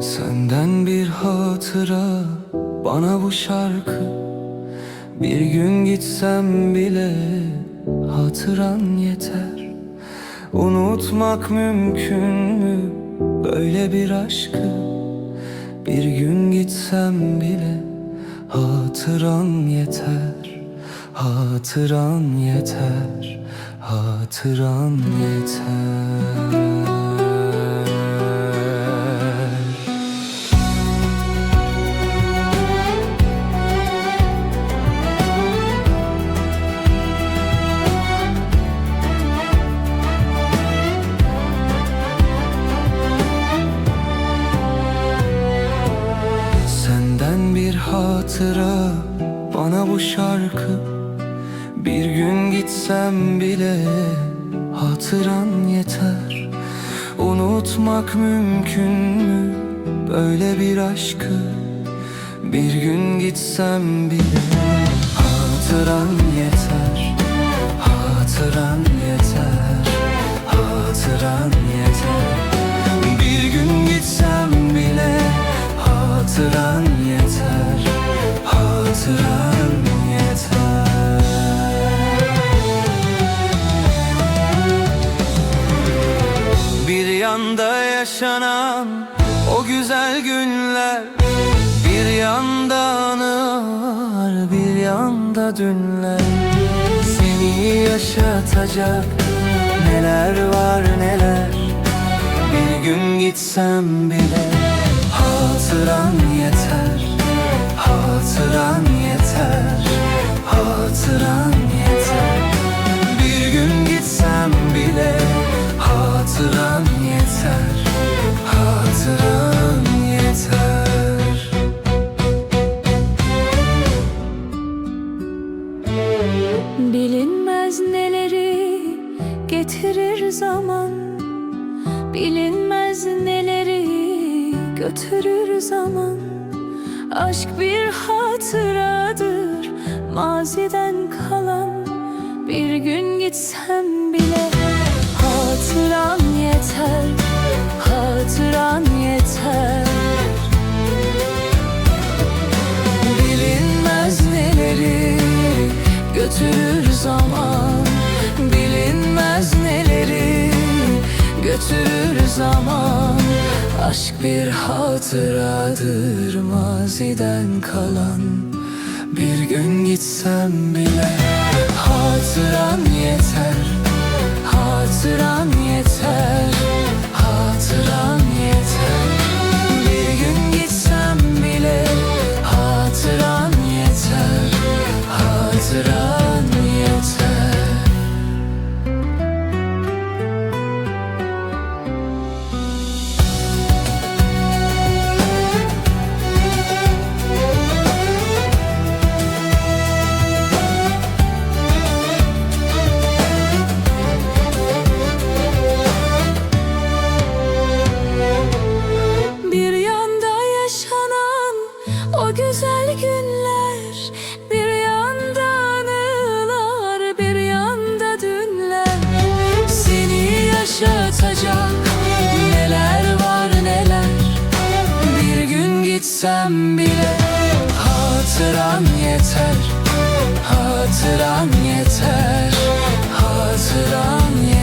Senden bir hatıra bana bu şarkı. Bir gün gitsem bile hatıran yeter. Unutmak mümkün mü böyle bir aşkı? Bir gün gitsem bile hatıran yeter. Hatıran yeter Hatıran yeter hatıra bana bu şarkı. Bir gün gitsem bile hatıran yeter. Unutmak mümkün mü böyle bir aşkı? Bir gün gitsem bile hatıran yeter. Hatıran yanda yaşanan o güzel günler Bir yanda anılar bir yanda dünler. Seni yaşatacak neler var neler Bir gün gitsem bile hatıran yeter getirir zaman Bilinmez neleri götürür zaman. Aşk bir hatıradır maziden kalan. Bir gün gitsem bile hatıran yeter Hatıran yeter götürür zaman. Aşk bir hatıradır maziden kalan. Bir gün gitsem bile hatıran gitsem bile hatıran yeter Hatıran yeter Hatıran